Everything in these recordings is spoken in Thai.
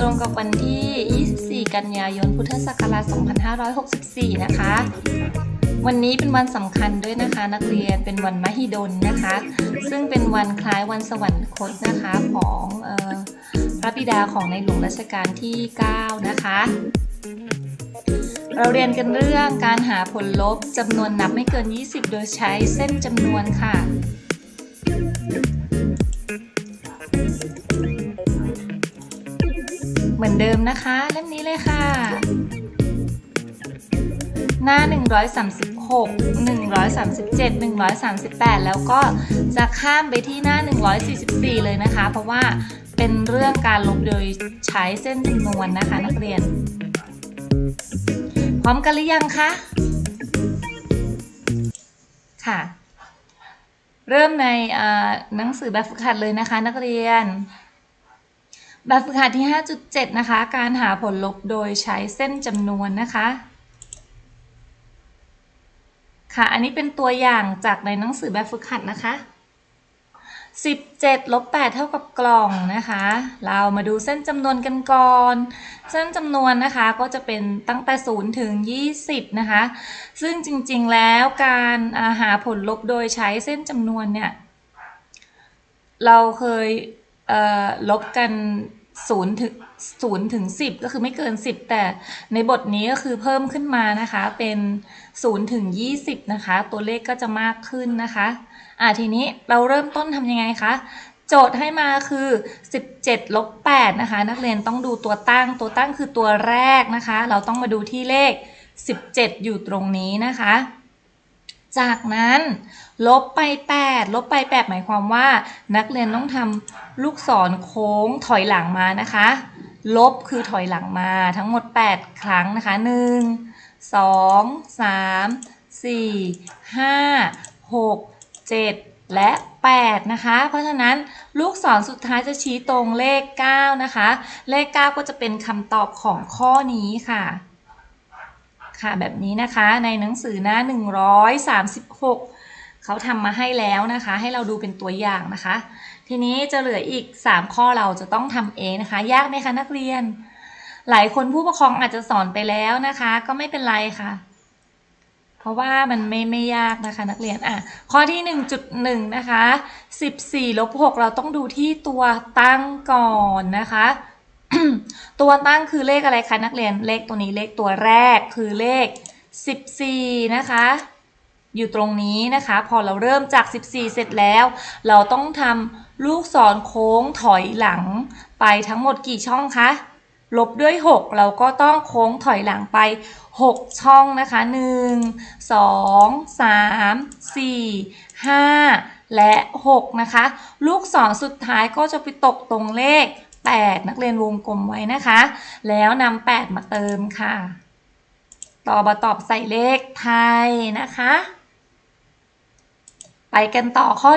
ตรงกับวันที่ 24 กันยายน พุทธศักราช 2564 นะคะ วันนี้เป็นวันสำคัญด้วยนะคะนักเรียน เป็นวันมหิดลนะคะ ซึ่งเป็นวันคล้ายวันสวรรคตนะคะของออพระบิดาของในหลวงรัชกาลที่ 9 นะคะ เราเรียนกันเรื่องการหาผลลบจำนวนนับไม่เกิน 20 โดยใช้เส้นจำนวนค่ะ เดิมนะคะเล่มนี้เลยค่ะ หน้า 136 137 138 แล้วก็จะข้ามไปที่หน้า 144 เลยนะคะ เพราะว่าเป็นเรื่องการลบโดยใช้เส้นจำนวนนะคะนักเรียน พร้อมกันหรือยังคะ ค่ะ เริ่มในหนังสือแบบฝึกหัดเลยนะคะนักเรียน แบบฝึกหัดที่ 5.7 นะคะ การหาผลลบโดยใช้เส้นจำนวนนะคะ ค่ะ อันนี้เป็นตัวอย่างจากในหนังสือแบบฝึกหัดนะคะ 17ลบ8เท่ากับกล่องนะคะ เรามาดูเส้นจำนวนกันก่อน เส้นจำนวนนะคะก็จะเป็นตั้งแต่ 0 ถึง 20 นะคะ ซึ่งจริงๆแล้วการาหาผลลบโดยใช้เส้นจำนวนเนี่ย เราเคย ลบกัน0ถึง0ถึง10ก็คือไม่เกิน10แต่ในบทนี้ก็คือเพิ่มขึ้นมานะคะเป็น0ถึง20นะคะ ตัวเลขก็จะมากขึ้นนะคะ อ่าทีนี้เราเริ่มต้นทำยังไงคะโจทย์ให้มาคือ 17ลบ8นะคะ นักเรียนต้องดูตัวตั้ง ตัวตั้งคือตัวแรกนะคะ เราต้องมาดูที่เลข 17 อยู่ตรงนี้นะคะ จากนั้นลบไป 8 ลบไป 8 หมายความว่า นักเรียนต้องทำลูกศรโค้งถอยหลังมานะคะ ลบคือถอยหลังมาทั้งหมด 8 ครั้งนะคะ 1 2 3 4 5 6 7 และ 8 นะคะ เพราะฉะนั้นลูกศรสุดท้ายจะชี้ตรงเลข 9 นะคะ เลข 9 ก็จะเป็นคำตอบของข้อนี้ค่ะ ค่ะแบบนี้นะคะในหนังสือหน้า 136 เขาทำมาให้แล้วนะคะ ให้เราดูเป็นตัวอย่างนะคะ ทีนี้จะเหลืออีก 3 ข้อเราจะต้องทำเองนะคะ ยากไหมคะนักเรียน หลายคนผู้ปกครองอาจจะสอนไปแล้วนะคะ ก็ไม่เป็นไรค่ะ เพราะว่ามันไม่ไม่ยากนะคะนักเรียนอะข้อที่ 1.1 นะคะ 14ลบ6เราต้องดูที่ตัวตั้งก่อนนะคะ ตัวตั้งคือเลขอะไรคะนักเรียนเลขตัวนี้เลขตัวแรกคือเลข 14 นะคะ อยู่ตรงนี้นะคะ พอเราเริ่มจาก 14 เสร็จแล้ว เราต้องทำลูกศรโค้งถอยหลังไปทั้งหมดกี่ช่องคะลบด้วย 6 เราก็ต้องโค้งถอยหลังไป 6 ช่องนะคะ 1 2 3 4 5 และ 6 นะคะ ลูกศรสุดท้ายก็จะไปตกตรงเลข 8 นักเรียนวงกลมไว้นะคะ แล้วนำ8 มาเติมค่ะ ต่อมาตอบใส่เลขไทยนะคะ ไปกันต่อข้อ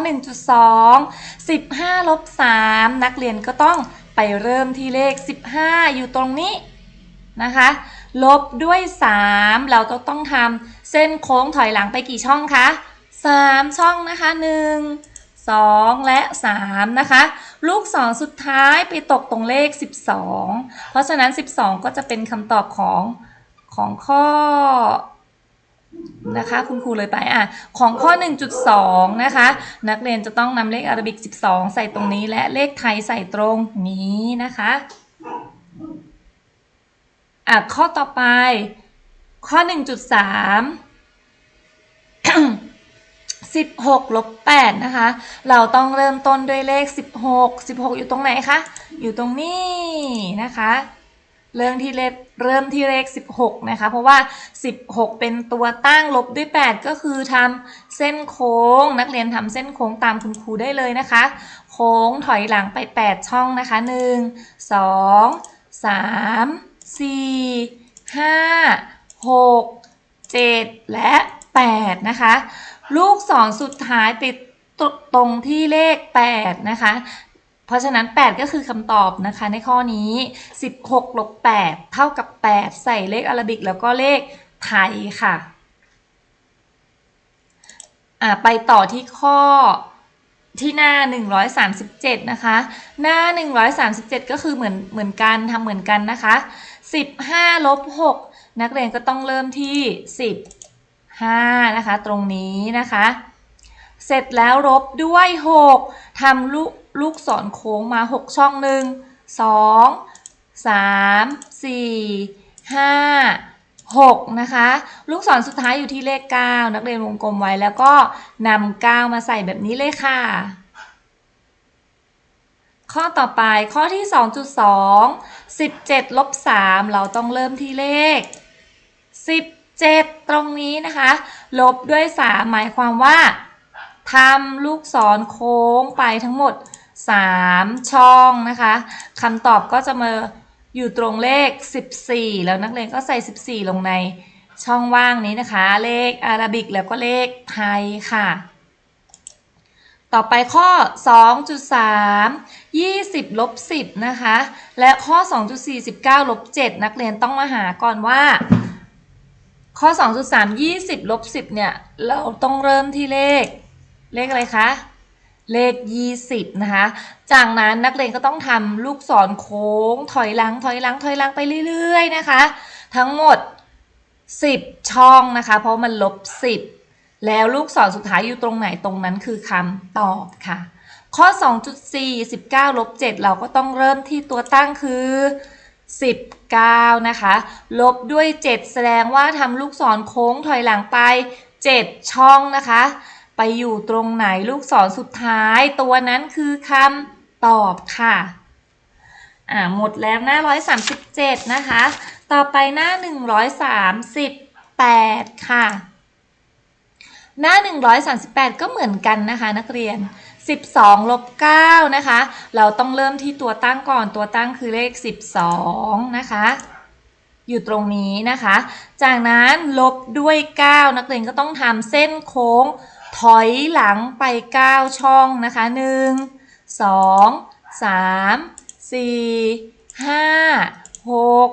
1.2 15ลบ3นักเรียนก็ต้องไปเริ่มที่เลข 15 อยู่ตรงนี้นะคะ ลบด้วย 3 เราต้องต้องทำเส้นโค้งถอยหลังไปกี่ช่องคะ 3 ช่องนะคะ 1 2 และ 3 นะคะ ลูกศรสุดท้ายไปตกตรงเลข 12 เพราะฉะนั้น 12 ก็จะเป็นคำตอบของของข้อนะคะคุณครูเลยไปอะของข้อ 1.2 นะคะ นักเรียนจะต้องนำเลขอารบิก 12 ใส่ตรงนี้และเลขไทยใส่ตรงนี้นะคะอะข้อต่อไปข้อ 1.3 16ลบ8นะคะ เราต้องเริ่มต้นด้วยเลข 16 16 อยู่ตรงไหนคะ อยู่ตรงนี้นะคะ เริ่มที่เลขเริ่มที่เลข 16 นะคะ เพราะว่า 16 เป็นตัวตั้งลบด้วย 8 ก็คือทำเส้นโค้ง นักเรียนทำเส้นโค้งตามคุณครูได้เลยนะคะ โค้งถอยหลังไป 8 ช่องนะคะ 1 2 3 4 5 6 7 และ 8 นะคะ ลูกศรสุดท้ายไปตตรงที่เลข 8 นะคะ เพราะฉะนั้น 8 ก็คือคำตอบนะคะในข้อนี้ 16ลบ8 เท่ากับ 8 ใส่เลขอารบิกแล้วก็เลขไทยค่ะอ่าไปต่อที่ข้อที่หน้า 137 นะคะ หน้า 137 ก็คือเหมือนเหมือนกันทำเหมือนกันนะคะ 15ลบ6นักเรียนก็ต้องเริ่มที่ 5 นะคะ ตรงนี้นะคะ เสร็จแล้วลบด้วย 6ทำลูกลูกศรโค้งมา 6 ช่องหนึ่ง2 3 4 5 6นะคะ ลูกศรสุดท้ายอยู่ที่เลข 9 นักเรียนวงกลมไว้แล้วก็นำ9มาใส่แบบนี้เลยค่ะ ข้อต่อไปข้อที่ 2.2 17ลบ3เราต้องเริ่มที่เลข 7 ตรงนี้นะคะ ลบด้วย 3 หมายความว่าทำลูกศรโค้งไปทั้งหมด 3 ช่องนะคะคำตอบก็จะมาอยู่ตรงเลข 14 แล้วนักเรียนก็ใส่ 14 ลงในช่องว่างนี้นะคะ เลขอาราบิกแล้วก็เลขไทยค่ะ ต่อไปข้อ 2.3 20ลบ10นะคะ และข้อ 2.49ลบ7นักเรียนต้องมาหาก่อนว่า ข้อ 2.3 20ลบ10 เนี่ย เราต้องเริ่มที่เลข เลขอะไรคะ เลข 20 นะคะ จากนั้นนักเรียนก็ต้องทำลูกศรโค้ง ถอยหลัง ถอยหลัง ถอยหลังไปเรื่อยๆ นะคะ ทั้งหมด 10 ช่องนะคะ เพราะมันลบ 10 แล้วลูกศรสุดท้ายอยู่ตรงไหนตรงนั้นคือคำตอบค่ะ ข้อ 2.4 19ลบ7เราก็ต้องเริ่มที่ตัวตั้งคือ 19 นะคะ ลบด้วย 7 แสดงว่าทำลูกศรโค้งถอยหลังไป 7 ช่องนะคะ ไปอยู่ตรงไหนลูกศรสุดท้าย ตัวนั้นคือคำตอบค่ะ อ่าหมดแล้วหน้า 137 นะคะ ต่อไปหน้า 138 ค่ะ หน้า 138 ก็เหมือนกันนะคะนักเรียน 12ลบ9นะคะ เราต้องเริ่มที่ตัวตั้งก่อนตัวตั้งคือเลข 12 นะคะ อยู่ตรงนี้นะคะ จากนั้นลบด้วย 9 นักเรียนก็ต้องทำเส้นโค้ง ถอยหลังไป 9 ช่องนะคะ 1 2 3 4 5 6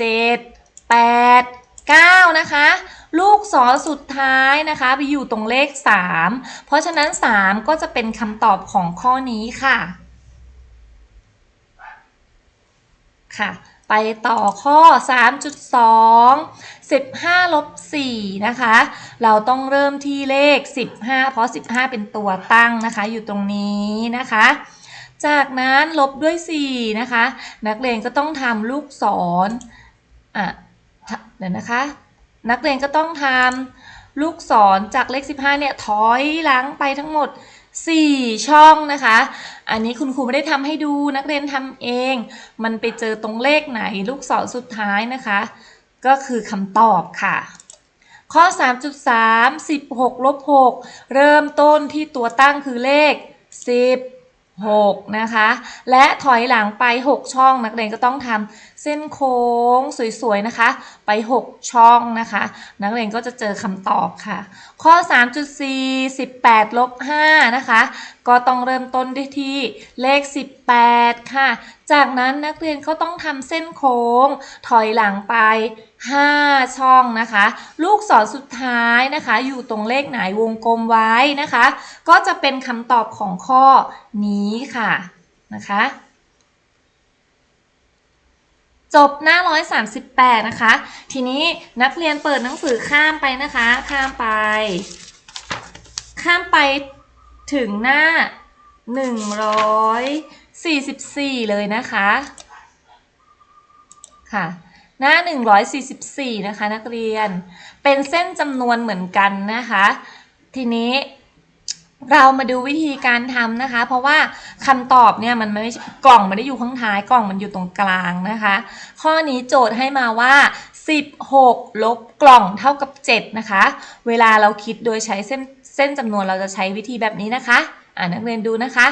7 8 9 นะคะ ลูกศรสุดท้ายนะคะไปอยู่ตรงเลข 3 เพราะฉะนั้น 3 ก็จะเป็นคำตอบของข้อนี้ค่ะ ค่ะ ไปต่อข้อ 3.2 15ลบ4นะคะ เราต้องเริ่มที่เลข 15 เพราะ 15 เป็นตัวตั้งนะคะ อยู่ตรงนี้นะคะจากนั้นลบด้วย 4 นะคะ นักเรียนก็ต้องทำลูกศรอะเดี๋ยวนะคะ นักเรียนก็ต้องทำลูกศรจากเลข 15 เนี่ย ถอยหลังไปทั้งหมด 4 ช่องนะคะ อันนี้คุณครูไม่ได้ทำให้ดูนักเรียนทำเอง มันไปเจอตรงเลขไหนลูกศรสุดท้ายนะคะ ก็คือคำตอบค่ะข้อ 3.3 16ลบ6เริ่มต้นที่ตัวตั้งคือเลข 10 6 นะคะ และถอยหลังไป 6 ช่องนักเรียนก็ต้องทำเส้นโค้งสวยๆนะคะ ไป 6 ช่องนะคะ นักเรียนก็จะเจอคำตอบค่ะ ข้อ 3.4 18ลบ5นะคะ ก็ต้องเริ่มต้นด้วยที่เลข 18 ค่ะ จากนั้นนักเรียนก็ต้องทำเส้นโค้ง ถอยหลังไป 5 ช่องนะคะ ลูกศรสุดท้ายนะคะ อยู่ตรงเลขไหนวงกลมไว้นะคะ ก็จะเป็นคำตอบของข้อนี้ค่ะนะคะจบหน้า 138 นะคะ ทีนี้นักเรียนเปิดหนังสือข้ามไปนะคะ ข้ามไป ข้ามไปถึงหน้า 144เลยนะคะค่ะหน้า 144 นะคะ นักเรียน เป็นเส้นจำนวนเหมือนกันนะคะ ทีนี้เรามาดูวิธีการทำนะคะ เพราะว่าคำตอบเนี่ยมันไม่กล่องไม่ได้อยู่ข้างท้ายกล่องมันอยู่ตรงกลางนะคะ ข้อนี้โจทย์ให้มาว่า 16 ลบกล่องเท่ากับ 7 นะคะ เวลาเราคิดโดยใช้เส้นเส้นจำนวนเราจะใช้วิธีแบบนี้นะคะ อ่านักเรียนดูนะคะ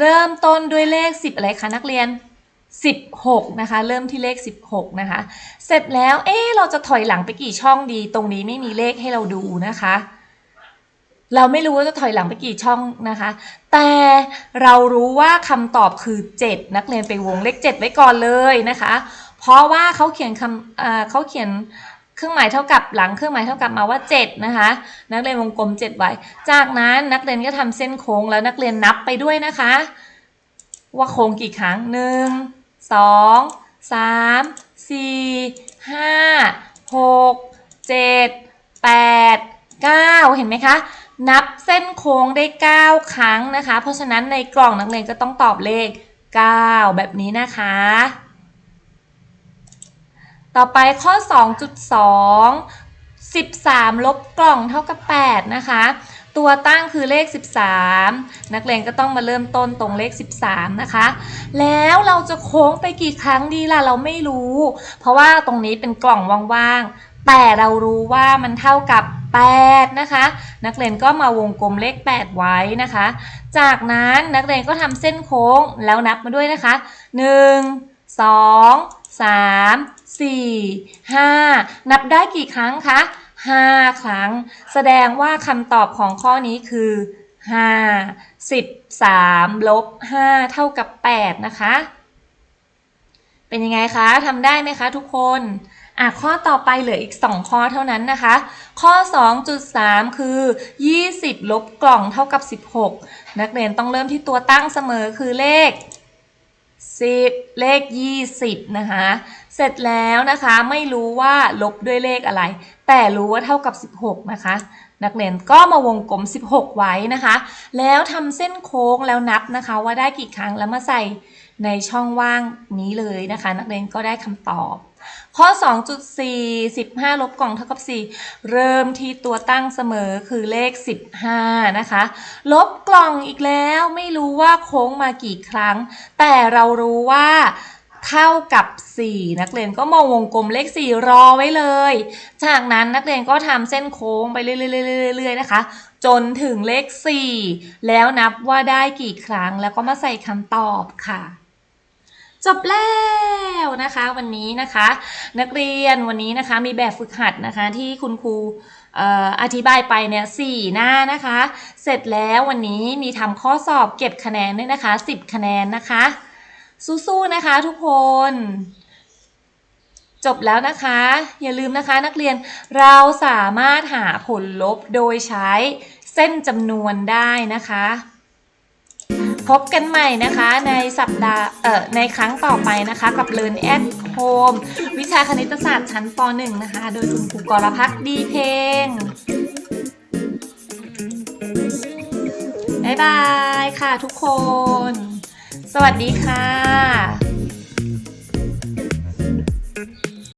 เริ่มต้นด้วยเลข 10 อะไรคะนักเรียน 16 นะคะ เริ่มที่เลข 16 นะคะ เสร็จแล้วเอ๊เราจะถอยหลังไปกี่ช่องดี ตรงนี้ไม่มีเลขให้เราดูนะคะ เราไม่รู้ว่าจะถอยหลังไปกี่ช่องนะคะ แต่เรารู้ว่าคำตอบคือ 7 นักเรียนไปวงเลข 7 ไว้ก่อนเลยนะคะ เพราะว่าเขาเขียนคำเขาเขียน เครื่องหมายเท่ากับหลังเครื่องหมายเท่ากับมาว่า 7 นะคะ นักเรียนวงกลม 7 ไว้ จากนั้นนักเรียนก็ทำเส้นโค้งแล้วนักเรียนนับไปด้วยนะคะ ว่าโค้งกี่ครั้ง 1 2 3 4 5 6 7 8 9 เห็นไหมคะ นับเส้นโค้งได้ 9 ครั้งนะคะ เพราะฉะนั้นในกล่องนักเรียนก็ต้องตอบเลข 9 แบบนี้นะคะ ต่อไปข้อ 2.2 13 ลบกล่องเท่ากับ 8 นะคะ ตัวตั้งคือเลข 13 นักเรียนก็ต้องมาเริ่มต้นตรงเลข 13 นะคะ แล้วเราจะโค้งไปกี่ครั้งดีล่ะ เราไม่รู้ เพราะว่าตรงนี้เป็นกล่องว่างๆ แต่เรารู้ว่ามันเท่ากับ 8 นะคะ นักเรียนก็มาวงกลมเลข 8 ไว้นะคะ จากนั้นนักเรียนก็ทำเส้นโค้งแล้วนับมาด้วยนะคะ 1 2 3 4 5 นับได้กี่ครั้งคะ5 ครั้ง แสดงว่าคำตอบของข้อนี้คือ5 13ลบ5เท่ากับ 8 นะคะ เป็นยังไงคะทำได้ไหมคะทุกคนอะข้อต่อไปเหลืออีก 2 ข้อเท่านั้นนะคะ ข้อ 2.3 คือ 20 ลบกล่องเท่ากับ 16 นักเรียนต้องเริ่มที่ตัวตั้งเสมอคือเลข 10เลข 20 นะคะ เสร็จแล้วนะคะไม่รู้ว่าลบด้วยเลขอะไร แต่รู้ว่าเท่ากับ 16 นะคะ นักเรียนก็มาวงกลม 16 ไว้นะคะ แล้วทำเส้นโค้งแล้วนับนะคะว่าได้กี่ครั้งแล้วมาใส่ ในช่องว่างนี้เลยนะคะ นักเรียนก็ได้คำตอบ ข้อ 2.4 15 ลบกล่องเท่ากับ 4 เริ่มที่ตัวตั้งเสมอคือเลข 15 นะคะ ลบกล่องอีกแล้วไม่รู้ว่าโค้งมากี่ครั้ง แต่เรารู้ว่าเท่ากับ 4 นักเรียนก็มาวงกลมเลข 4 รอไว้เลย จากนั้นนักเรียนก็ทำเส้นโค้งไปเรื่อยๆๆๆนะคะ จนถึงเลข 4 แล้วนับว่าได้กี่ครั้งแล้วก็มาใส่คำตอบค่ะ จบแล้วนะคะวันนี้นะคะ นักเรียนวันนี้นะคะมีแบบฝึกหัดนะคะที่คุณครูเอ่ออธิบายไปเนี่ยสี่หน้านะคะ เสร็จแล้ววันนี้มีทำข้อสอบเก็บคะแนนด้วยนะคะ 10 คะแนนนะคะ สู้ๆนะคะทุกคน จบแล้วนะคะ อย่าลืมนะคะนักเรียนเราสามารถหาผลลบโดยใช้เส้นจำนวนได้นะคะ พบกันใหม่นะคะในสัปดาห์เอ่อในครั้งต่อไปนะคะ กับ Learn at Home วิชาคณิตศาสตร์ชั้นป .1 นะคะ โดยคุณครูกรพักดีเพลงบ๊ายบายค่ะทุกคน สวัสดีค่ะ